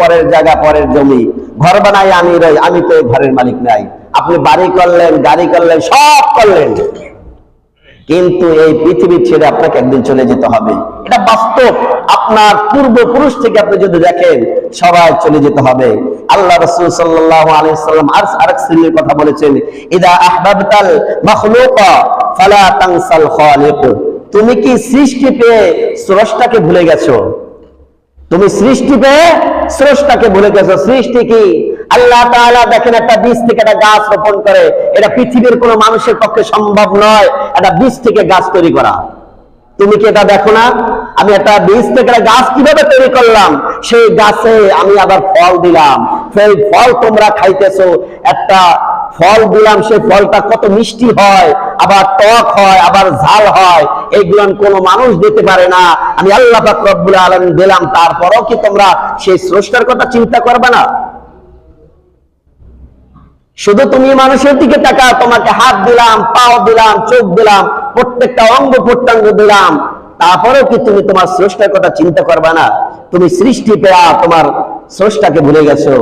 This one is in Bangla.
পরের জায়গা, পরের জমি। ঘর বানাই আমি রই, আমি তো ঘরের মালিক নাই। আপনি বাড়ি করলেন, গাড়ি করলেন, সব করলেন। কিন্তু এই পৃথিবী ছেড়ে আপনাকে একদিন চলে যেতে হবে। এটা বাস্তব। আপনার পূর্বপুরুষ থেকে আপনি যদি দেখেন, সবাই চলে যেতে হবে। আল্লাহ রসুল সাল্লাহ আর আরেক শ্রেণির কথা বলেছেন, ইদা আহবাবতাল মাখলুকা তুমি কি সৃষ্টি পেয়ে স্রষ্টাকে ভুলে গেছো? তুমি সৃষ্টি পেয়ে স্রষ্টাকে ভুলে গেছো সৃষ্টি কি? আল্লাহ তাআলা দেখেন একটা বীজ থেকে একটা গাছ রোপণ করে। এটা পৃথিবীর কোনো মানুষের পক্ষে সম্ভব নয় একটা বীজ থেকে গাছ তৈরি করা। তুমি কি এটা দেখো না? আমি একটা বীজ থেকে গাছ কীভাবে তৈরি করলাম? সেই গাছে আমি আবার ফল দিলাম। সেই ফল তোমরা খাইতেছো। একটা ফল দিলাম, সেই ফলটা কত মিষ্টি হয়। আবার টক হয়, আবার ঝাল হয় এইগুলো কোনো মানুষ দিতে পারে না। আমি আল্লাহ রব্বুল আলামিন দিলাম, তারপরও কি তোমরা সেই স্রষ্টার কথা চিন্তা করবে না? শুধু তুমি মানুষের দিকে তাকা তোমাকে হাত দিলাম, পাও দিলাম, চোখ দিলাম, প্রত্যেকটা অঙ্গ প্রত্যঙ্গ দিলাম। তারপরেও কি তুমি তোমার স্রষ্টার কথা চিন্তা করবে না? তুমি সৃষ্টি পেয়া তোমার স্রষ্টাকে ভুলে গেছো।